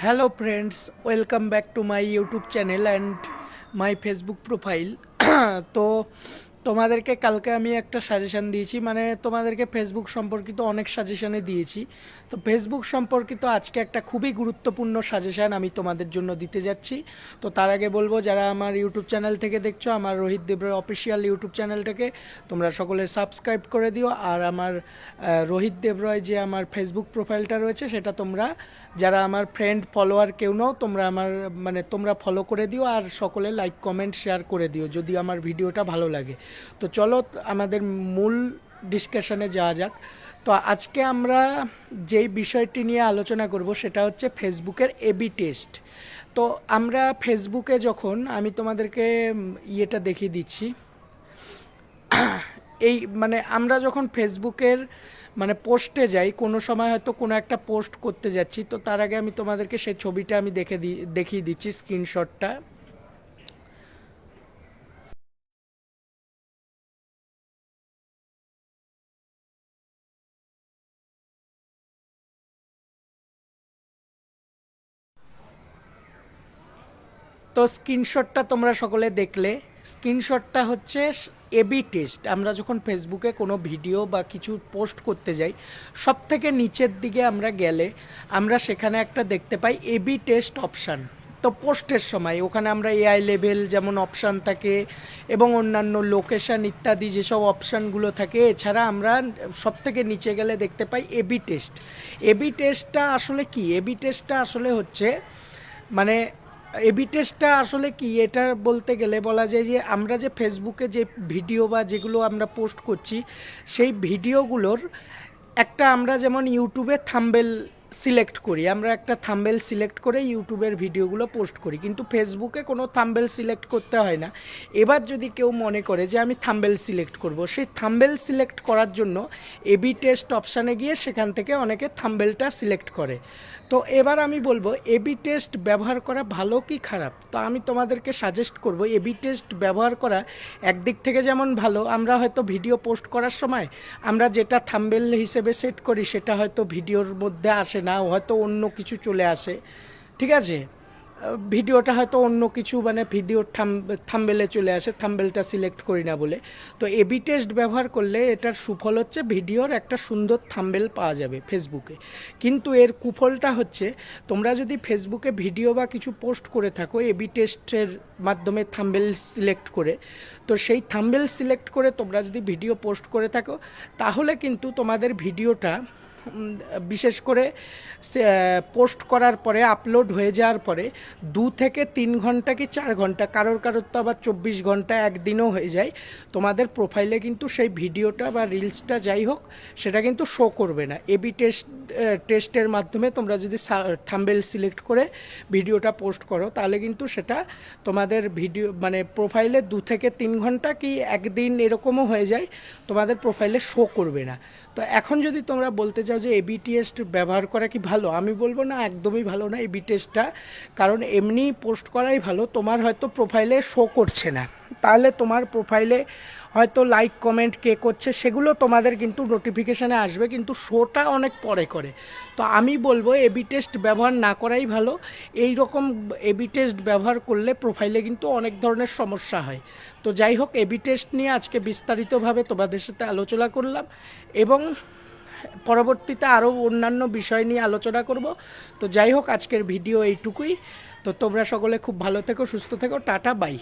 hello friends welcome back to my youtube channel and my facebook profile तो তোমাদেরকে কালকে আমি একটা সাজেশান দিয়েছি মানে তোমাদেরকে ফেসবুক সম্পর্কিত অনেক সাজেশানে দিয়েছি। তো ফেসবুক সম্পর্কিত আজকে একটা খুবই গুরুত্বপূর্ণ সাজেশান আমি তোমাদের জন্য দিতে যাচ্ছি। তো তার আগে বলব, যারা আমার ইউটিউব চ্যানেল থেকে দেখছ, আমার রোহিত দেবের অফিসিয়াল ইউটিউব চ্যানেলটাকে তোমরা সকলে সাবস্ক্রাইব করে দিও। আর আমার রোহিত দেবরয় যে আমার ফেসবুক প্রোফাইলটা রয়েছে, সেটা তোমরা, যারা আমার ফ্রেন্ড ফলোয়ার কেউ নাও, তোমরা আমার মানে তোমরা ফলো করে দিও। আর সকলে লাইক কমেন্ট শেয়ার করে দিও, যদি আমার ভিডিওটা ভালো লাগে। তো চলো আমাদের মূল ডিসকাশনে যাওয়া যাক। তো আজকে আমরা যেই বিষয়টি নিয়ে আলোচনা করব সেটা হচ্ছে ফেসবুকের এবি টেস্ট তো আমরা ফেসবুকে যখন, আমি তোমাদেরকে ইয়েটা দেখিয়ে দিচ্ছি। এই মানে আমরা যখন ফেসবুকের মানে পোস্টে যাই, কোনো সময় হয়তো কোনো একটা পোস্ট করতে যাচ্ছি, তো তার আগে আমি তোমাদেরকে সেই ছবিটা আমি দেখে দিই দেখিয়ে দিচ্ছি স্ক্রিনশটটা তো স্ক্রিনশটটা তোমরা সকলে দেখলে। স্ক্রিনশটটা হচ্ছে এবি টেস্ট আমরা যখন ফেসবুকে কোনো ভিডিও বা কিছু পোস্ট করতে যাই সব থেকে নিচের দিকে আমরা গেলে আমরা সেখানে একটা দেখতে পাই এবি টেস্ট অপশান তো পোস্টের সময়, ওখানে আমরা এআই লেভেল যেমন অপশান থাকে এবং অন্যান্য লোকেশন ইত্যাদি যেসব অপশানগুলো থাকে, এছাড়া আমরা সব থেকে নিচে গেলে দেখতে পাই এবি টেস্ট এবি টেস্টটা আসলে কি? এবি টেস্টটা আসলে হচ্ছে মানে এবি টেস্টটা আসলে কি? এটা বলতে গেলে বলা যায় যে, আমরা যে ফেসবুকে যে ভিডিও বা যেগুলো আমরা পোস্ট করছি, সেই ভিডিওগুলোর একটা আমরা যেমন ইউটিউবে থাম্বেল সিলেক্ট করি। আমরা একটা থাম্বেল সিলেক্ট করে ইউটিউবের ভিডিওগুলো পোস্ট করি। কিন্তু ফেসবুকে কোনো থাম্বেল সিলেক্ট করতে হয় না। এবার যদি কেউ মনে করে যে আমি থাম্বেল সিলেক্ট করব, সেই থাম্বেল সিলেক্ট করার জন্য এবি টেস্ট অপশানে গিয়ে সেখান থেকে অনেকে থাম্বেলটা সিলেক্ট করে। তো এবার আমি বলব এবি টেস্ট ব্যবহার করা ভালো কি খারাপ? তো আমি তোমাদেরকে সাজেস্ট করব এবি টেস্ট ব্যবহার করা একদিক থেকে যেমন ভালো, আমরা হয়তো ভিডিও পোস্ট করার সময় আমরা যেটা থাম্বেল হিসেবে সেট করি, সেটা হয়তো ভিডিওর মধ্যে আসে না, হয়তো অন্য কিছু চলে আসে। ঠিক আছে? ভিডিওটা হয়তো অন্য কিছু মানে ভিডিও থাম্বেলে চলে আসে, থাম্বেলটা সিলেক্ট করি না বলে। তো এবি টেস্ট ব্যবহার করলে এটার সুফল হচ্ছে ভিডিওর একটা সুন্দর থাম্বেল পাওয়া যাবে ফেসবুকে। কিন্তু এর কুফলটা হচ্ছে, তোমরা যদি ফেসবুকে ভিডিও বা কিছু পোস্ট করে থাকো, এবি টেস্টের মাধ্যমে থাম্বেল সিলেক্ট করে, তো সেই থাম্বেল সিলেক্ট করে তোমরা যদি ভিডিও পোস্ট করে থাকো, তাহলে কিন্তু তোমাদের ভিডিওটা বিশেষ করে পোস্ট করার পরে আপলোড হয়ে যাওয়ার পরে, দু থেকে তিন ঘণ্টা কি চার ঘণ্টা? কারোর কারোর তো আবার চব্বিশ ঘণ্টা একদিনও হয়ে যায়। তোমাদের প্রোফাইলে কিন্তু সেই ভিডিওটা বা রিলসটা যাই হোক, সেটা কিন্তু শো করবে না। এবি টেস্ট টেস্টের মাধ্যমে তোমরা যদি থাম্বেল সিলেক্ট করে ভিডিওটা পোস্ট করো, তাহলে কিন্তু সেটা তোমাদের ভিডিও মানে প্রোফাইলে দু থেকে তিন ঘণ্টা কি একদিন এরকমও হয়ে যায়, তোমাদের প্রোফাইলে শো করবে না। তো এখন যদি তোমরা বলতে চাও যে এবি টেস্ট ব্যবহার করা কি ভালো? আমি বলব না একদমই ভালো না এবি টেস্টটা কারণ এমনি পোস্ট করাই ভালো। তোমার হয়তো প্রোফাইলে শো করছে না। তাহলে তোমার প্রোফাইলে হয়তো লাইক কমেন্ট কে করছে, সেগুলো তোমাদের কিন্তু নোটিফিকেশানে আসবে, কিন্তু শোটা অনেক পরে করে। তো আমি বলব এবি টেস্ট ব্যবহার না করাই ভালো। এই রকম এবি টেস্ট ব্যবহার করলে প্রোফাইলে কিন্তু অনেক ধরনের সমস্যা হয়। তো যাই হোক এবি টেস্ট নিয়ে আজকে বিস্তারিতভাবে তোমাদের সাথে আলোচনা করলাম এবং পরবর্তীতে আরও অন্যান্য বিষয় নিয়ে আলোচনা করব। তো যাই হোক, আজকের ভিডিও এইটুকুই। তো তোমরা সকলে খুব ভালো থেকো, সুস্থ থেকো। Tata, bye.